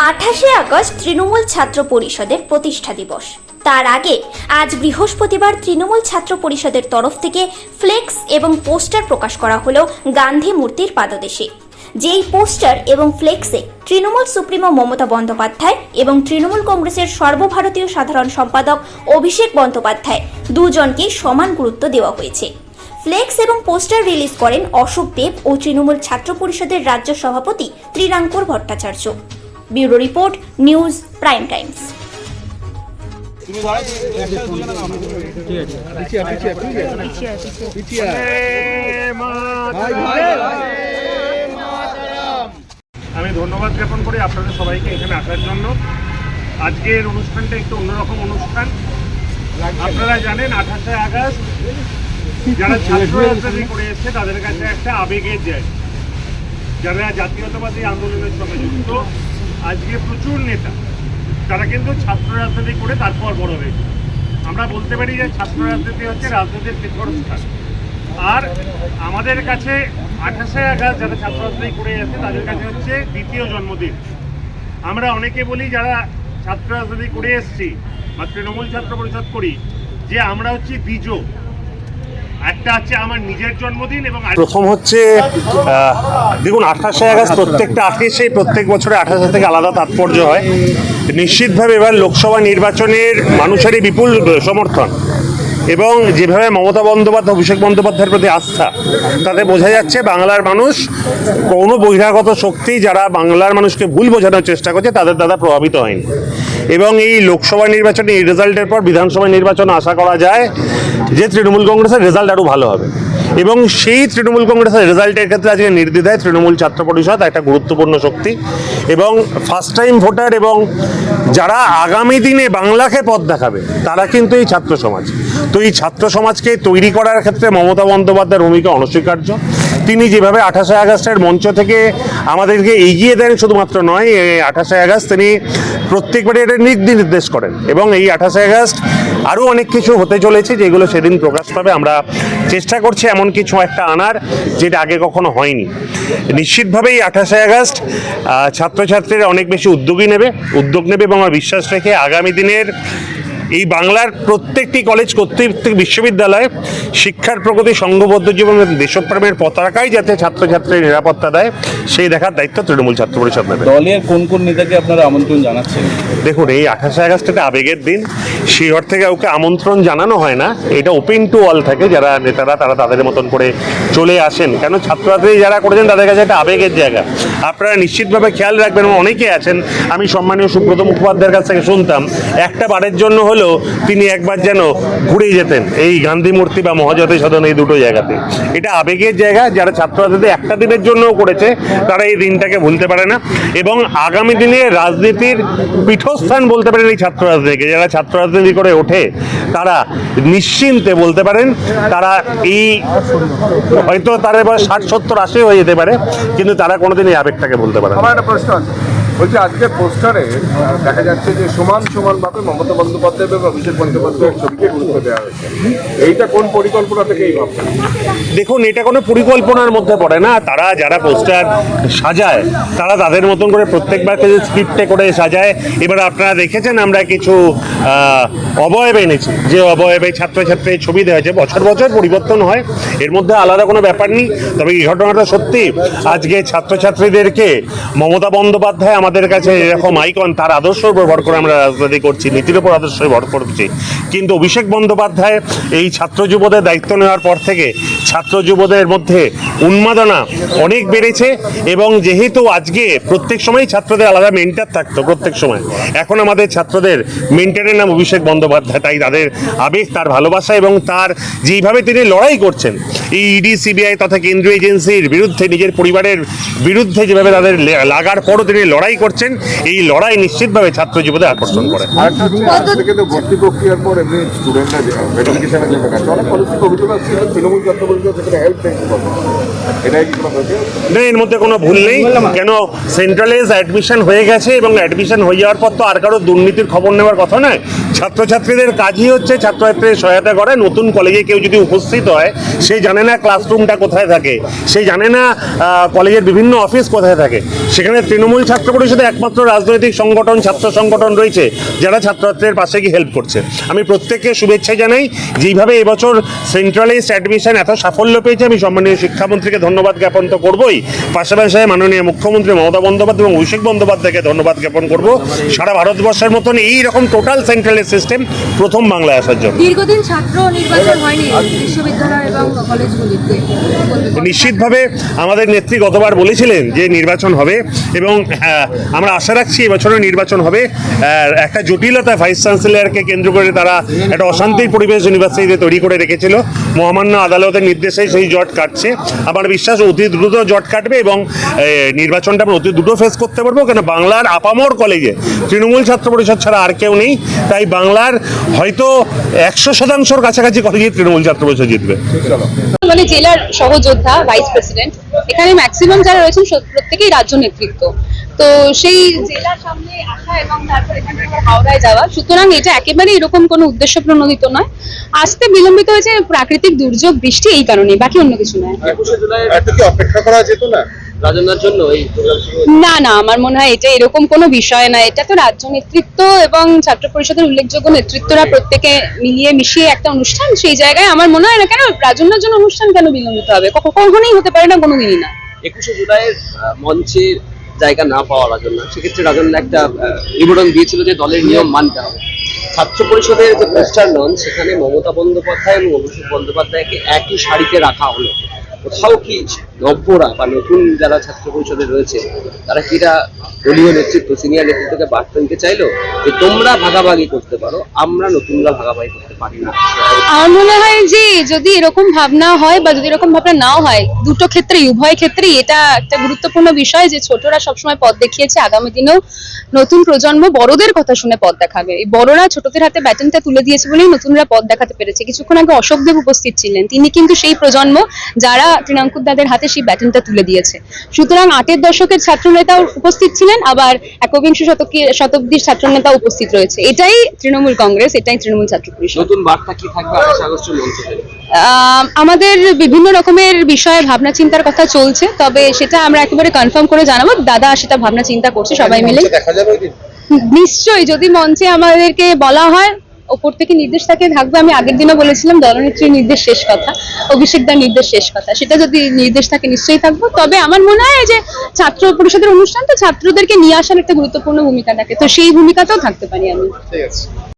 আঠাশে আগস্ট তৃণমূল ছাত্র পরিষদের প্রতিষ্ঠা দিবস। তার আগে আজ বৃহস্পতিবার তৃণমূল ছাত্র পরিষদের তরফ থেকে ফ্লেক্স এবং পোস্টার প্রকাশ করা হলো গান্ধী মূর্তির পাদদেশে। যেই পোস্টার এবং ফ্লেক্সে তৃণমূল সুপ্রিমো মমতা বন্দ্যোপাধ্যায় এবং তৃণমূল কংগ্রেসের সর্বভারতীয় সাধারণ সম্পাদক অভিষেক বন্দ্যোপাধ্যায় দুজনকেই সমান গুরুত্ব দেওয়া হয়েছে। ফ্লেক্স এবং পোস্টার রিলিজ করেন অশোক দেব ও তৃণমূল ছাত্র পরিষদের রাজ্য সভাপতি Trirankur Bhattacharya. Bureau report, news, prime times. আমি ধন্যবাদ জ্ঞাপন করি আপনাদের সবাইকে এখানে আসার জন্য। আজকের অনুষ্ঠানটা একটু অন্যরকম অনুষ্ঠান। আপনারা জানেন, আঠাশে আগস্ট যারা ছাত্র রাজনীতি করে এসছে, তাদের কাছে একটা আবেগের জায়গা যারা জাতীয়তাবাদী আন্দোলনের সঙ্গে যুক্ত আজকে প্রচুর নেতা। তারা কিন্তু ছাত্র রাজনীতি করে তারপর বড় হয়েছে আমরা বলতে পারি যে ছাত্র রাজনীতি হচ্ছে রাজনীতির তীর্থস্থান আর আমাদের কাছে আঠাশে আগস্ট যারা ছাত্র রাজনীতি করে আছে তাদের কাছে হচ্ছে দ্বিতীয় জন্মদিন। আমরা অনেকে বলি যারা ছাত্র রাজনীতি করে এসছি, বা তৃণমূল ছাত্র পরিষদ করি, যে আমরা হচ্ছি দ্বিজ। একটা হচ্ছে আমার নিজের জন্মদিন এবং প্রথম হচ্ছে দেখুন, আঠাশে আগস্ট প্রত্যেকটা আঠাশে প্রত্যেক বছরে আঠাশে থেকে আলাদা তাৎপর্য হয়। নিশ্চিতভাবে এবার লোকসভা নির্বাচনের মানুষেরই বিপুল সমর্থন। এবং যেভাবে মমতা বন্দ্যোপাধ্যায়, অভিষেক বন্দ্যোপাধ্যায়ের প্রতি আস্থা, তাতে বোঝা যাচ্ছে বাংলার মানুষ কোনো বহিরাগত শক্তি যারা বাংলার মানুষকে ভুল বোঝানোর চেষ্টা করছে, তাদের দ্বারা প্রভাবিত হয়নি। এবং এই লোকসভা নির্বাচনে, এই রেজাল্টের পর বিধানসভা নির্বাচন আশা করা যায় যে তৃণমূল কংগ্রেসের রেজাল্ট আরও ভালো হবে। এবং সেই তৃণমূল কংগ্রেসের রেজাল্টের ক্ষেত্রে আজকে নির্দ্বিধায় তৃণমূল ছাত্র পরিষদ একটা গুরুত্বপূর্ণ শক্তি এবং ফার্স্ট টাইম ভোটার এবং যারা আগামী দিনে বাংলাকে পথ দেখাবে, তারা কিন্তু এই ছাত্র সমাজ। তো এই ছাত্র সমাজকে তৈরি করার ক্ষেত্রে মমতা বন্দ্যোপাধ্যায়ের ভূমিকা অনস্বীকার্য। তিনি যেভাবে আঠাশে আগস্টের মঞ্চ থেকে আমাদেরকে এগিয়ে দেন শুধুমাত্র নয় এই আঠাশে আগস্ট তিনি প্রত্যেকবারই এটা নির্দেশ করেন এবং এই আঠাশে আগস্ট আরও অনেক কিছু হতে চলেছে যেগুলো সেদিন প্রকাশ পাবে। আমরা চেষ্টা করছি এমন কিছু একটা আনার যেটা আগে কখনো হয়নি। নিশ্চিতভাবেই আঠাশে আগস্ট ছাত্রছাত্রীরা অনেক বেশি উদ্যোগী নেবে, উদ্যোগ নেবে এবং আমার বিশ্বাস রেখে আগামী দিনের এই বাংলার প্রত্যেকটি কলেজ প্রত্যেক বিশ্ববিদ্যালয়ে শিক্ষার প্রগতি সংঘবদ্ধ জীবন দেশপ্রেমের পতাকাই যাতে ছাত্রছাত্রীর নিরাপত্তা দেয় সেই দেখার দায়িত্ব তৃণমূল ছাত্র পরিষদ নেবে। দলের কোন কোন নেতাকে আপনারা আমন্ত্রণ জানাচ্ছেন? দেখুন এই আঠাশে আগস্ট একটা আবেগের দিন। সেই অর্থে কাউকে আমন্ত্রণ জানানো হয় না। এটা ওপেন টু অল থাকে, যারা নেতারা, তারা তাদের মতন করে চলে আসেন। কেন ছাত্রছাত্রী যারা করেছেন, তাদের কাছে একটা আবেগের জায়গা। আপনারা নিশ্চিতভাবে খেয়াল রাখবেন অনেকে আছেন, আমি সম্মানীয় সুব্রত মুখোপাধ্যায়ের কাছ থেকে শুনতাম, একটা বারের জন্য হলেও তিনি একবার যেন ঘুরে যেতেন, এই গান্ধী মূর্তি বা মহাজাতি সদন এই দুটো জায়গাতে। এটা আবেগের জায়গা, যারা ছাত্রছাত্রীদের একটা দিনের জন্যও করেছে, তারা এই দিনটাকে ভুলতে পারে না। এবং আগামী দিনে রাজনীতির পীঠস্থান বলতে পারেন এই ছাত্র রাজনীতিকে যারা ছাত্র রাজনীতি করে ওঠে, তারা নিশ্চিন্তে বলতে পারেন, তারা এই হয়তো তারা এবার ষাট, সত্তর, আশি হয়ে যেতে পারে, কিন্তু তারা কোনোদিন এই আবেগটাকে বলতে পারে আমার একটা প্রশ্ন বলছি, আজকে পোস্টারে দেখা যাচ্ছে যে সমান সমান ভাবে মমতা বন্দ্যোপাধ্যায় এবং অভিষেক বন্দ্যোপাধ্যায়ের ছবিকে গুরুত্ব দেওয়া হয়েছে। এইটা কোন পরিকল্পনা থেকে এই ভাবছেন? দেখুন, এটা কোনো পরিকল্পনার মধ্যে পড়ে না। তারা যারা পোস্টার সাজায়, তারা তাদের মতন করে প্রত্যেকবার কিছু স্ক্রিপ্টে করে সাজায়। এবার আপনারা দেখেছেন, আমরা কিছু অবয়ব এনেছি। যে অবয়বে ছাত্রছাত্রীর ছবি দেওয়া হয়েছে, বছর বছর পরিবর্তন হয়। এর মধ্যে আলাদা কোনো ব্যাপার নেই। তবে এই ঘটনাটা সত্যি, আজকে ছাত্রছাত্রীদেরকে মমতা বন্দ্যোপাধ্যায় আমাদের কাছে এরকম আইকন তার আদর্শের উপর ভর করে আমরা রাজনীতি করছি, নীতির উপর আদর্শ ভর করছি। কিন্তু অভিষেক বন্দ্যোপাধ্যায় এই ছাত্র যুবদের দায়িত্ব নেওয়ার পর থেকে ছাত্র যুবদের মধ্যে উন্মাদনা অনেক বেড়েছে এবং যেহেতু আজকে প্রত্যেক সময় ছাত্রদের আলাদা মেন্টার থাকতো, প্রত্যেক সময়। এখন আমাদের ছাত্রদের মেন্টারের নাম অভিষেক বন্দ্যোপাধ্যায়, তাই তাদের আবেগ, তার ভালোবাসা এবং তার যেইভাবে তিনি লড়াই করছেন, এই ইডি সিবিআই তথা কেন্দ্রীয় এজেন্সির বিরুদ্ধে, নিজের পরিবারের বিরুদ্ধে যেভাবে তাদের লাগার পরও তিনি লড়াই করছেন, এই লড়াই নিশ্চিতভাবে ছাত্র যুবদের আকর্ষণ করে। না, এর মধ্যে কোনো ভুল নেই। কেন সেন্ট্রালাইজ অ্যাডমিশন হয়ে গেছে এবং অ্যাডমিশন হয়ে যাওয়ার পর তো আর কারও দুর্নীতির খবর নেওয়ার কথা নয়। ছাত্রছাত্রীদের কাজই হচ্ছে ছাত্রছাত্রীদের সহায়তা করে। নতুন কলেজে কেউ যদি উপস্থিত হয়, সে জানে না ক্লাসরুমটা কোথায় থাকে। সে জানে না কলেজের বিভিন্ন অফিস কোথায় থাকে। সেখানে তৃণমূল ছাত্র পরিষদ একমাত্র রাজনৈতিক সংগঠন, ছাত্র সংগঠন রয়েছে, যারা ছাত্রছাত্রীদের পাশে গিয়ে হেল্প করছে। আমি প্রত্যেককে শুভেচ্ছা জানাই, যেইভাবে এবছর সেন্ট্রালাইজড অ্যাডমিশন এত সাফল্য পেয়েছে, আমি সম্মানীয় শিক্ষামন্ত্রীকে ধন্যবাদ জ্ঞাপন তো করবোই। পাশাপাশি মাননীয় মুখ্যমন্ত্রী মমতা বন্দ্যোপাধ্যায় এবং অভিষেক বন্দ্যোপাধ্যায়কে ধন্যবাদ জ্ঞাপন করব। সারা ভারতবর্ষের মতন এই রকম টোটাল সেন্ট্রালাইজ সিস্টেম প্রথম বাংলায় আসার জন্য। দীর্ঘদিন ছাত্র নির্বাচন হয়নি বিশ্ববিদ্যালয় এবং কলেজগুলিতে। নিশ্চিতভাবে আমাদের নেত্রী গতবার বলেছিলেন যে নির্বাচন হবে এবং আমরা আশা রাখছি এবছরও নির্বাচন হবে। একটা জটিলতা ভাইস চ্যান্সেলরকে কেন্দ্র করে তারা একটা অশান্তির পরিবেশ ইউনিভার্সিটিতে তৈরি করে রেখেছিল। মহামান্য আদালতের নির্দেশে সেই জট কাটছে। আমার বিশ্বাস অতি দ্রুত জট কাটবে এবং নির্বাচনটা আমরা অতি দ্রুত ফেস করতে পারব। কেন বাংলার আপামর কলেজে তৃণমূল ছাত্র পরিষদ ছাড়া আর কেউ নেই। তাই বাংলার হয়তো একশো শতাংশর কাছাকাছি কলেজে তৃণমূল ছাত্র পরিষদ জিতবে। মানে জেলার সহযোদ্ধা ভাইস প্রেসিডেন্ট এখানে ম্যাক্সিমাম যারা রয়েছেন প্রত্যেকেই রাজ্য নেতৃত্ব। তো সেই জেলার সামনে আসা এবং তারপর এখান থেকে হাওড়ায় যাওয়া সুতরাং এটা একেবারে এরকম কোনো উদ্দেশ্য প্রণোদিত নয়। আসতে বিলম্বিত হয়েছে প্রাকৃতিক দুর্যোগ বৃষ্টি এই কারণে বাকি অন্য কিছু নয়। অপেক্ষা করা যেত না? রাজনার জন্য এই না না আমার মনে হয় এটা এরকম কোনো বিষয় না। এটা তো রাজ্য নেতৃত্ব এবং ছাত্র পরিষদের উল্লেখযোগ্য নেতৃত্বরা প্রত্যেকে মিলিয়ে মিশিয়ে একটা অনুষ্ঠান সেই জায়গায় আমার মনে হয় না কেন রাজন্যার জন্য অনুষ্ঠান কেন বিলম্বিত হবে? কখ- কখনোই হতে পারে না কোনোদিনই না। একুশে জুলাইয়ের আহ, মঞ্চে জায়গা না পাওয়া রাজন্য সেক্ষেত্রে রাজন্য একটা নিবেদন দিয়েছিল যে দলের নিয়ম মানতে হবে। ছাত্র পরিষদের যে পোস্টার নন সেখানে মমতা বন্দ্যোপাধ্যায় এবং অভিষেক বন্দ্যোপাধ্যায়কে একই শাড়িতে রাখা হলো। কোথাও কি নব্যরা বা নতুন যারা ছাত্র পরিষদে রয়েছে, তারা কি এটা দলীয় নেতৃত্ব সিনিয়র নেতৃত্বকে বার্তা দিতে চাইলো যে তোমরা ভাগাভাগি করতে পারো, আমরা নতুনরা ভাগাভাগি করতে পারি না। আমার মনে হয় যে যদি এরকম ভাবনা হয় বা যদি এরকম ভাবনা নাও হয়, দুটো উভয় এটা একটা গুরুত্বপূর্ণ বিষয় যে ছোটরা সবসময় পথ দেখিয়েছে, আগামী দিনেও নতুন প্রজন্ম বড়দের কথা শুনে পথ দেখাবে। এই বড়রা ছোটদের হাতে ব্যাটনটা তুলে দিয়েছে বলেই নতুনরা পথ দেখাতে পেরেছে। কিছুক্ষণ আগে অশোকদেব উপস্থিত ছিলেন। তিনি কিন্তু সেই প্রজন্ম যারা তৃণাঙ্কুর দাদের হাতে সেই ব্যাটনটা তুলে দিয়েছে। সুতরাং আটের দশকের ছাত্র নেতাও উপস্থিত ছিলেন আবার একবিংশ শতকের শতাব্দীর ছাত্র নেতা উপস্থিত রয়েছে। এটাই তৃণমূল কংগ্রেস এটাই তৃণমূল ছাত্র পরিষদ। নতুন বার্তা কি থাকবে আমাদের বিভিন্ন রকমের বিষয়ে ভাবনা চিন্তার কথা চলছে তবে সেটা আমরা একেবারে কনফার্ম করে জানাব। দাদা সেটা ভাবনা চিন্তা করছে সবাই মিলে। দেখা যাবে নিশ্চয়ই যদি মঞ্চে আমাদেরকে বলা হয় ওপর থেকে নির্দেশ থাকে, থাকবে, আমি আগের দিনও বলেছিলাম, দলনেত্রীর নির্দেশ শেষ কথা অভিষেক দার নির্দেশ শেষ কথা, সেটা যদি নির্দেশ থাকে নিশ্চয়ই থাকব। তবে আমার মনে হয় যে ছাত্র পরিষদের অনুষ্ঠান তো ছাত্রদেরকে নিয়ে আসার একটা গুরুত্বপূর্ণ ভূমিকা থাকে, তো সেই ভূমিকাতেও থাকতে পারি আমি।